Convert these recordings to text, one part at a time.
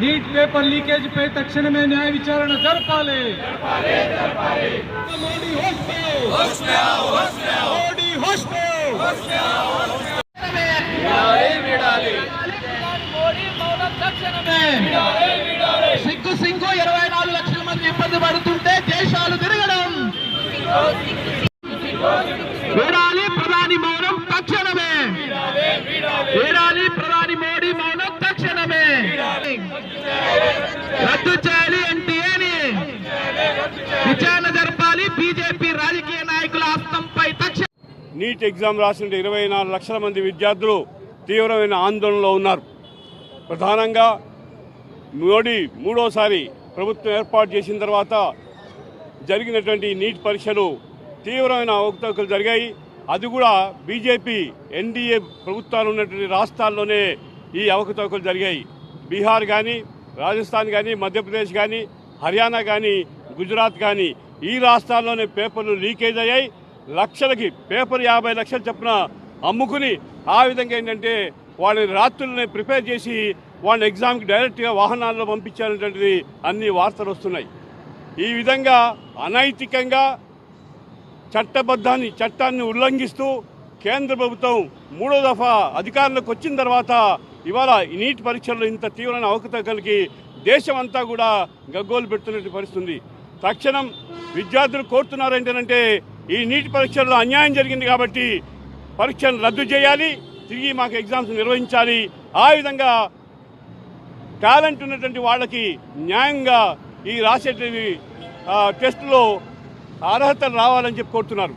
Neat paper leakage పై తక్షణమే న్యాయ విచారణ జరపాలి సిగ్గు సింగు ఇరవై నాలుగు లక్షల మంది ఇబ్బంది పడుతుంటే దేశాలు తిరగడం వీడాలి ప్రధాని మౌనం తక్షణమే బీజేపీ రాజకీయ నాయకుల హస్తంపై తక్షణ నీట్ ఎగ్జామ్ రాసిన ఇరవై నాలుగు లక్షల మంది విద్యార్థులు తీవ్రమైన ఆందోళనలో ఉన్నారు. ప్రధానంగా మోడీ మూడోసారి ప్రభుత్వం ఏర్పాటు చేసిన తర్వాత జరిగినటువంటి నీట్ పరీక్షలు తీవ్రమైన అవకతవకలు జరిగాయి. అది కూడా బీజేపీ ఎన్డీఏ ప్రభుత్వాలు ఉన్నటువంటి రాష్ట్రాల్లోనే ఈ అవకతవకలు జరిగాయి. బీహార్ కానీ రాజస్థాన్ కానీ మధ్యప్రదేశ్ కానీ హర్యానా కానీ గుజరాత్ కానీ ఈ రాష్ట్రాల్లోనే పేపర్లు లీకేజ్ అయ్యాయి. లక్షలకి పేపర్ యాభై లక్షలు చొప్పున అమ్ముకుని ఆ విధంగా ఏంటంటే వాళ్ళని రాత్రులనే ప్రిపేర్ చేసి వాళ్ళని ఎగ్జామ్కి డైరెక్ట్గా వాహనాల్లో పంపించాలనేటువంటిది అన్ని వార్తలు వస్తున్నాయి. ఈ విధంగా అనైతికంగా చట్టబద్ధాన్ని చట్టాన్ని ఉల్లంఘిస్తూ కేంద్ర ప్రభుత్వం మూడో దఫా అధికారంలోకి వచ్చిన తర్వాత ఇవాళ ఈ నీట్ పరీక్షల్లో ఇంత తీవ్రమైన అవకతవకలకి దేశమంతా కూడా గగ్గోలు పెడుతున్నట్టు పరిస్థితుంది తక్షణం విద్యార్థులు కోరుతున్నారు ఏంటంటే ఈ నీటి పరీక్షల్లో అన్యాయం జరిగింది కాబట్టి పరీక్షను రద్దు చేయాలి. తిరిగి మాకు ఎగ్జామ్స్ నిర్వహించాలి. ఆ విధంగా టాలెంట్ ఉన్నటువంటి వాళ్ళకి న్యాయంగా ఈ రాసేటివి టెస్టులో అర్హతలు రావాలని చెప్పి కోరుతున్నారు.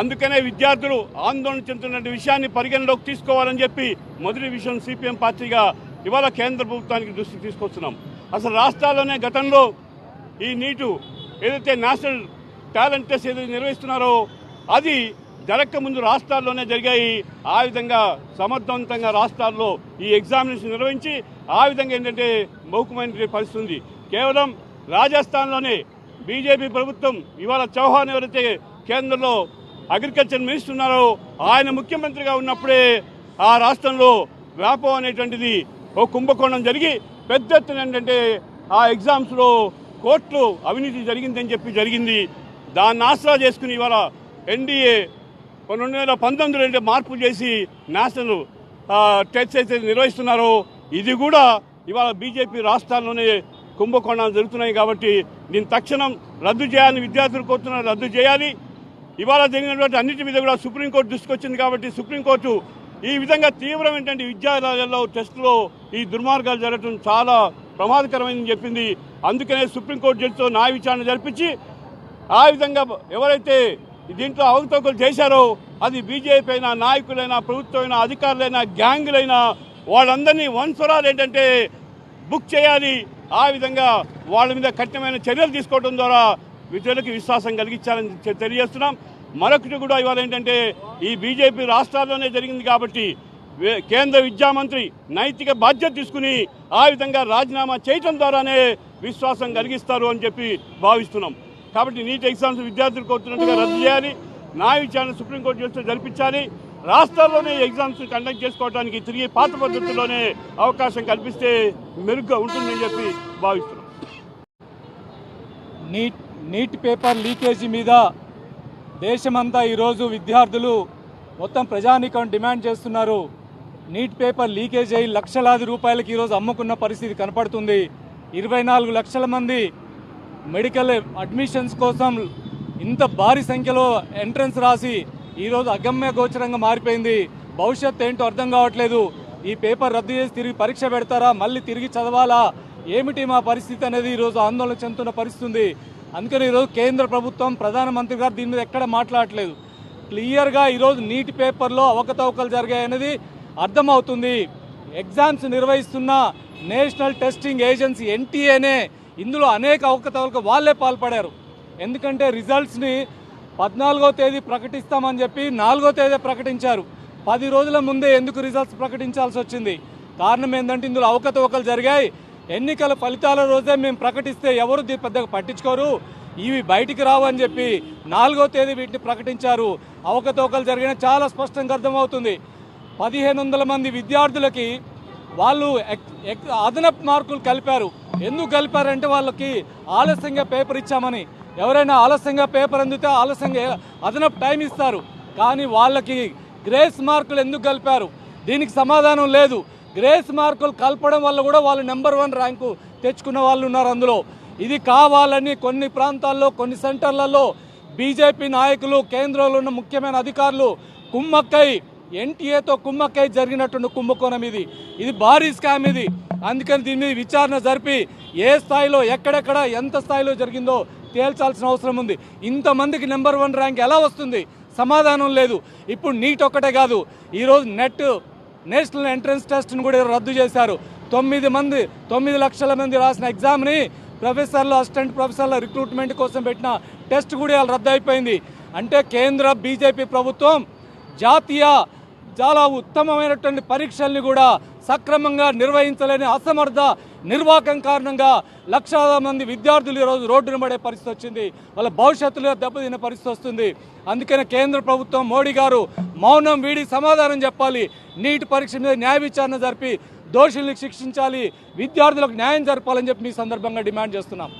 అందుకనే విద్యార్థులు ఆందోళన చెందుతున్న విషయాన్ని పరిగణలోకి తీసుకోవాలని చెప్పి మొదటి విషయం సిపిఎం పార్టీగా ఇవాళ కేంద్ర ప్రభుత్వానికి దృష్టికి తీసుకొస్తున్నాం. అసలు రాష్ట్రాల్లోనే గతంలో ఈ నీటు ఏదైతే నేషనల్ టాలెంట్ టెస్ట్ ఏదైతే నిర్వహిస్తున్నారో అది జరగక ముందు రాష్ట్రాల్లోనే జరిగాయి. ఆ విధంగా సమర్థవంతంగా రాష్ట్రాల్లో ఈ ఎగ్జామినేషన్ నిర్వహించి ఆ విధంగా ఏంటంటే మౌకమైన పరిస్థితి ఉంది. కేవలం రాజస్థాన్లోనే బీజేపీ ప్రభుత్వం ఇవాళ చౌహాన్ ఎవరైతే కేంద్రంలో అగ్రికల్చర్ మినిస్టర్ ఉన్నారో ఆయన ముఖ్యమంత్రిగా ఉన్నప్పుడే ఆ రాష్ట్రంలో వ్యాపం అనేటువంటిది ఓ కుంభకోణం జరిగి పెద్ద ఎత్తున ఏంటంటే ఆ ఎగ్జామ్స్లో కోర్టులో అవినీతి జరిగిందని చెప్పి జరిగింది. దాన్ని ఆసరా చేసుకుని ఇవాళ ఎన్డీఏ రెండు వేల పంతొమ్మిదిలో అంటే మార్పు చేసి నేషనల్ టెస్ట్ అయితే నిర్వహిస్తున్నారు ఇది కూడా ఇవాళ బీజేపీ రాష్ట్రాల్లోనే కుంభకోణాలు జరుగుతున్నాయి కాబట్టి దీన్ని తక్షణం రద్దు చేయాలని విద్యార్థులు కోరుతున్నారు. రద్దు చేయాలి. ఇవాళ జరిగినటువంటి అన్నిటి మీద కూడా సుప్రీంకోర్టు దృష్టికి వచ్చింది కాబట్టి సుప్రీంకోర్టు ఈ విధంగా తీవ్రమైనటువంటి విద్యాలయాల్లో టెస్టులో ఈ దుర్మార్గాలు జరగడం చాలా ప్రమాదకరమైందని చెప్పింది. అందుకనే సుప్రీంకోర్టు జడ్జితో న్యాయ విచారణ జరిపించి ఆ విధంగా ఎవరైతే దీంట్లో అవకతవకలు చేశారో అది బీజేపీ అయినా నాయకులైనా ప్రభుత్వమైనా అధికారులైనా గ్యాంగులైనా వాళ్ళందరినీ వన్స్వరాలు ఏంటంటే బుక్ చేయాలి. ఆ విధంగా వాళ్ళ మీద కఠినమైన చర్యలు తీసుకోవడం ద్వారా విద్యలకు విశ్వాసం కలిగించాలని తెలియజేస్తున్నాం. మరొకటి కూడా ఇవాళ ఏంటంటే ఈ బీజేపీ రాష్ట్రాల్లోనే జరిగింది కాబట్టి కేంద్ర విద్యామంత్రి నైతిక బాధ్యత తీసుకుని ఆ విధంగా రాజీనామా చేయటం ద్వారానే విశ్వాసం కలిగిస్తారు అని చెప్పి భావిస్తున్నాం. కాబట్టి నీట్ ఎగ్జామ్స్ విద్యార్థులు కోరుతున్నట్టుగా రద్దు చేయాలి. న్యాయ విచారణ సుప్రీంకోర్టు చేస్తే జరిపించాలి. రాష్ట్రాల్లోనే ఎగ్జామ్స్ కండక్ట్ చేసుకోవడానికి తిరిగి పాత పద్ధతుల్లోనే అవకాశం కల్పిస్తే మెరుగ్గా ఉంటుందని చెప్పి భావిస్తున్నాం. నీట్ నీట్ పేపర్ లీకేజీ మీద దేశమంతా ఈరోజు విద్యార్థులు మొత్తం ప్రజానీకం డిమాండ్ చేస్తున్నారు. నీట్ పేపర్ లీకేజ్ అయ్యి లక్షలాది రూపాయలకి ఈరోజు అమ్ముకున్న పరిస్థితి కనపడుతుంది. ఇరవై నాలుగు లక్షల మంది మెడికల్ అడ్మిషన్స్ కోసం ఇంత భారీ సంఖ్యలో ఎంట్రన్స్ రాసి ఈరోజు అగమ్య గోచరంగా మారిపోయింది. భవిష్యత్ ఏంటో అర్థం కావట్లేదు. ఈ పేపర్ రద్దు చేసి తిరిగి పరీక్ష పెడతారా? మళ్ళీ తిరిగి చదవాలా? ఏమిటి మా పరిస్థితి అనేది ఈరోజు ఆందోళన చెందుతున్న పరిస్థితి అందుకని ఈరోజు కేంద్ర ప్రభుత్వం ప్రధానమంత్రి గారు దీని మీద ఎక్కడ మాట్లాడట్లేదు. క్లియర్గా ఈరోజు నీటి పేపర్లో అవకతవకలు జరిగాయనేది అర్థమవుతుంది. ఎగ్జామ్స్ నిర్వహిస్తున్న నేషనల్ టెస్టింగ్ ఏజెన్సీ ఎన్టీఏనే ఇందులో అనేక అవకతవకలు వాళ్ళే పాల్పడారు. ఎందుకంటే రిజల్ట్స్ని పద్నాలుగో తేదీ ప్రకటిస్తామని చెప్పి నాలుగో తేదీ ప్రకటించారు. పది రోజుల ముందే ఎందుకు రిజల్ట్స్ ప్రకటించాల్సి వచ్చింది? కారణం ఏంటంటే ఇందులో అవకతవకలు జరిగాయి. ఎన్నికల ఫలితాల రోజే మేము ప్రకటిస్తే ఎవరు దీన్ని పెద్దగా పట్టించుకోరు. ఇవి బయటికి రావు అని చెప్పి నాలుగో తేదీ వీటిని ప్రకటించారు. అవకతవకలు జరిగిన చాలా స్పష్టంగా అర్థమవుతుంది. పదిహేను వందల మంది విద్యార్థులకి వాళ్ళు ఎక్- ఎక్- అదనపు మార్కులు కలిపారు. ఎందుకు కలిపారంటే వాళ్ళకి ఆలస్యంగా పేపర్ ఇచ్చామని. ఎవరైనా ఆలస్యంగా పేపర్ అందితే ఆలస్యంగా అదనపు టైం ఇస్తారు. కానీ వాళ్ళకి గ్రేస్ మార్కులు ఎందుకు కలిపారు? దీనికి సమాధానం లేదు. గ్రేస్ మార్కులు కలపడం వల్ల కూడా వాళ్ళు నెంబర్ వన్ ర్యాంకు తెచ్చుకున్న వాళ్ళు ఉన్నారు అందులో. ఇది కావాలని కొన్ని ప్రాంతాల్లో కొన్ని సెంటర్లలో బీజేపీ నాయకులు కేంద్రంలో ఉన్న ముఖ్యమైన అధికారులు కుమ్మక్కై ఎన్టీఏతో కుమ్మక్కై జరిగినటువంటి కుంభకోణం ఇది. ఇది భారీ స్కామ్ ఇది. అందుకని దీని మీద విచారణ జరిపి ఏ స్థాయిలో ఎక్కడెక్కడ ఎంత స్థాయిలో జరిగిందో తేల్చాల్సిన అవసరం ఉంది. ఇంతమందికి నెంబర్ వన్ ర్యాంక్ ఎలా వస్తుంది? సమాధానం లేదు. ఇప్పుడు నీట్ ఒక్కటే కాదు. ఈరోజు నెట్ నేషనల్ ఎంట్రన్స్ టెస్ట్ను కూడా రద్దు చేశారు. తొమ్మిది మంది తొమ్మిది లక్షల మంది రాసిన ఎగ్జామ్ని ప్రొఫెసర్లు అసిస్టెంట్ ప్రొఫెసర్ల రిక్రూట్మెంట్ కోసం పెట్టిన టెస్ట్ కూడా ఇవాళ రద్దు అయిపోయింది అంటే కేంద్ర బీజేపీ ప్రభుత్వం జాతీయ చాలా ఉత్తమమైనటువంటి పరీక్షల్ని కూడా సక్రమంగా నిర్వహించలేని అసమర్థ నిర్వాహకం కారణంగా లక్షల మంది విద్యార్థులు ఈరోజు రోడ్డున పడే పరిస్థితి వచ్చింది. వాళ్ళ భవిష్యత్తులో దెబ్బతినే పరిస్థితి వస్తుంది. అందుకనే కేంద్ర ప్రభుత్వం మోడీ గారు మౌనం వీడి సమాధానం చెప్పాలి. నీటి పరీక్ష మీద న్యాయ విచారణ జరిపి దోషుల్ని శిక్షించాలి. విద్యార్థులకు న్యాయం జరపాలని చెప్పి మీ సందర్భంగా డిమాండ్ చేస్తున్నాం.